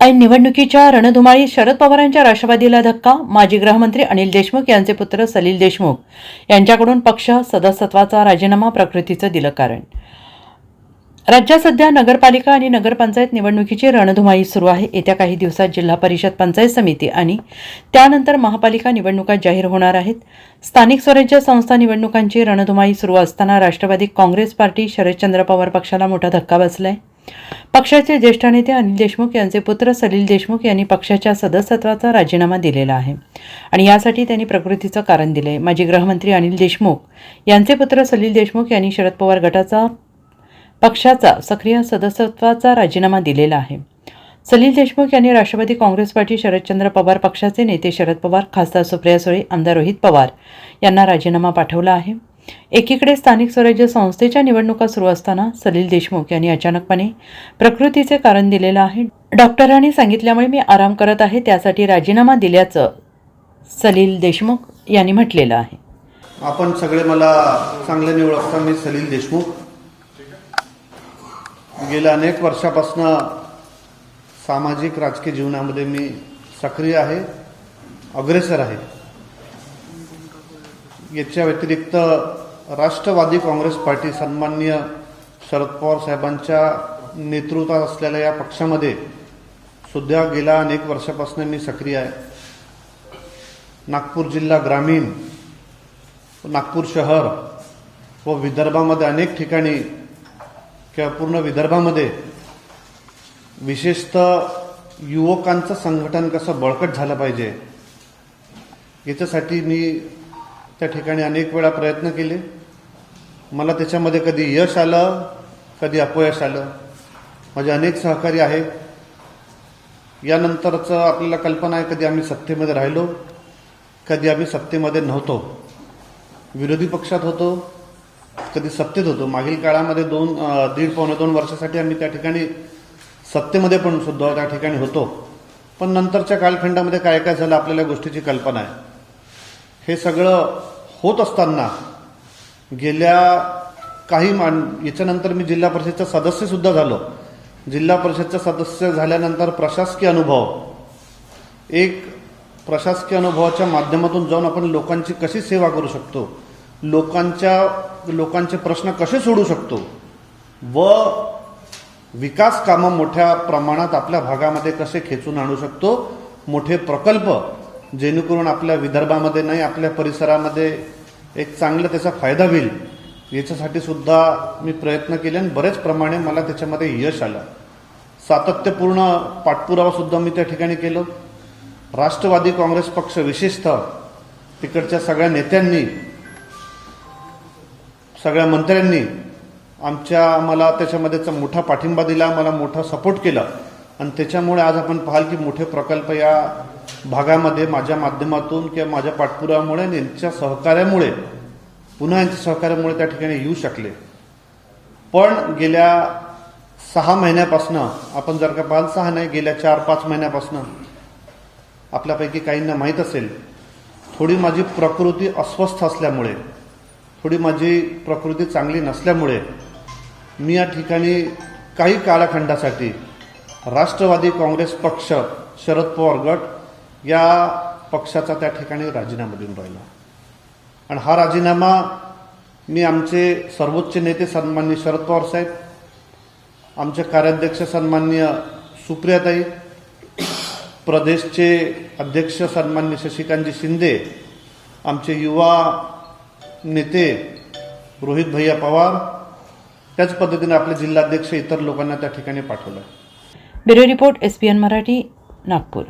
ऐन निवडणुकीच्या रणधुमाळी शरद पवारांच्या राष्ट्रवादीला धक्का माजी गृहमंत्री अनिल देशमुख यांचे पुत्र सलील देशमुख यांच्याकडून पक्ष सदस्यत्वाचा राजीनामा प्रकृतीचं दिलं कारण. राज्यात सध्या नगरपालिका आणि नगरपंचायत निवडणुकीची रणधुमाळी सुरू आहे. येत्या काही दिवसात जिल्हा परिषद पंचायत समिती आणि त्यानंतर महापालिका निवडणुका जाहीर होणार आहेत. स्थानिक स्वराज्य संस्था निवडणुकांची रणधुमाळी सुरू असताना राष्ट्रवादी काँग्रेस पार्टी शरदचंद्र पवार पक्षाला मोठा धक्का बसलाय. पक्षाचे ज्येष्ठ नेते अनिल देशमुख यांचे पुत्र सलील देशमुख यांनी पक्षाच्या सदस्यत्वाचा राजीनामा दिलेला आहे. आणि यासाठी त्यांनी प्रकृतीचं कारण दिले माजी गृहमंत्री अनिल देशमुख यांचे पुत्र सलील देशमुख यांनी शरद पवार गटाचा पक्षाचा सक्रिय सदस्यत्वाचा राजीनामा दिलेला आहे. सलील देशमुख यांनी राष्ट्रवादी काँग्रेस पार्टी शरदचंद्र पवार पक्षाचे नेते शरद पवार खासदार सुप्रिया सुळे आमदार रोहित पवार यांना राजीनामा पाठवला आहे. एकीकडे स्थानिक स्वराज्य संस्थेच्या निवडणुका सुरू असताना सलील देशमुख यांनी अचानकपणे प्रकृतीचे कारण दिलेलं आहे. डॉक्टरांनी सांगितल्यामुळे मी आराम करत आहे त्यासाठी राजीनामा दिल्याचं सलील देशमुख यांनी म्हटलेलं आहे. आपण सगळे मला चांगल्याने ओळखता मी सलील देशमुख. गेल्या अनेक वर्षापासून सामाजिक राजकीय जीवनामध्ये मी सक्रिय आहे अग्रेसर आहे. याच्या व्यतिरिक्त राष्ट्रवादी काँग्रेस पार्टी सन्मान्य शरद पवार साहेबांच्या नेतृत्वात असलेल्या या पक्षामध्ये सुद्धा गेल्या अनेक वर्षापासून मी सक्रिय आहे. नागपूर जिल्हा ग्रामीण नागपूर शहर व विदर्भामध्ये अनेक ठिकाणी किंवा पूर्ण विदर्भामध्ये विशेषतः युवकांचं संघटन कसं बळकट झालं पाहिजे याच्यासाठी मी त्या ठिकाणी अनेक वेळा प्रयत्न केले. मला त्याच्यामध्ये कधी यश आलं कधी अपयश आलं. माझे अनेक सहकारी आहेत. यानंतरचं आपल्याला कल्पना आहे कधी आम्ही सत्तेमध्ये राहिलो कधी आम्ही सत्तेमध्ये नव्हतो. विरोधी पक्षात होतो कधी सत्तेत होतो. मागील काळामध्ये दोन दीड पावणे दोन वर्षासाठी आम्ही त्या ठिकाणी सत्तेमध्ये पण सुद्धा त्या ठिकाणी होतो. पण नंतरच्या कालखंडामध्ये काय काय झालं आपल्याला गोष्टीची कल्पना आहे. हे सगळं होत असताना गेल्या काही मान याच्यानंतर मी जिल्हा परिषदचा सदस्य सुद्धा झालो. जिल्हा परिषदचा सदस्य झाल्यानंतर प्रशासकीय अनुभव. एक प्रशासकीय अनुभवाच्या माध्यमातून जाऊन आपण लोकांची कशी सेवा करू शकतो? लोकांच्या लोकांचे प्रश्न कसे सोडू शकतो? व विकास कामं मोठ्या प्रमाणात आपल्या भागामध्ये कसे खेचून आणू शकतो? मोठे प्रकल्प जेणेकरून आपल्या विदर्भामध्ये नाही आपल्या परिसरामध्ये एक चांगला त्याचा फायदा होईल. याच्यासाठी सुद्धा मी प्रयत्न केले आणि बरेच प्रमाणे मला त्याच्यामध्ये यश आलं. सातत्यपूर्ण पाठपुरावा सुद्धा मी त्या ठिकाणी केलं. राष्ट्रवादी काँग्रेस पक्ष विशेषतः तिकडच्या सगळ्या नेत्यांनी सगळ्या मंत्र्यांनी आमच्या मला त्याच्यामध्ये मोठा पाठिंबा दिला मला मोठा सपोर्ट केला. आणि त्याच्यामुळे आज आपण पाहाल की मोठे प्रकल्प या भागामध्ये माझ्या माध्यमातून किंवा माझ्या पाठपुरामुळे आणि यांच्या सहकार्यामुळे पुन्हा यांच्या सहकार्यामुळे त्या ठिकाणी येऊ शकले. पण गेल्या सहा महिन्यापासून आपण जर का पाहाल सहा नाही गेल्या चार पाच महिन्यापासून आपल्यापैकी काहींना माहीत असेल थोडी माझी प्रकृती अस्वस्थ असल्यामुळे थोडी माझी प्रकृती चांगली नसल्यामुळे मी या ठिकाणी काही कालखंडासाठी राष्ट्रवादी काँग्रेस पक्ष शरद पवार गट या पक्षाचा त्या ठिकाणी राजीनामा देऊन राहिला. आणि हा राजीनामा मी आमचे सर्वोच्च नेते सन्मान्य शरद पवार साहेब आमचे कार्याध्यक्ष सन्माननीय सुप्रियाताई प्रदेशचे अध्यक्ष सन्मान्य शशिकांतजी शिंदे आमचे युवा नेते रोहित भैया पवार त्याच पद्धतीने आपले जिल्हाध्यक्ष इतर लोकांना त्या ठिकाणी पाठवलं. Bureau report S P N Marathi Nagpur.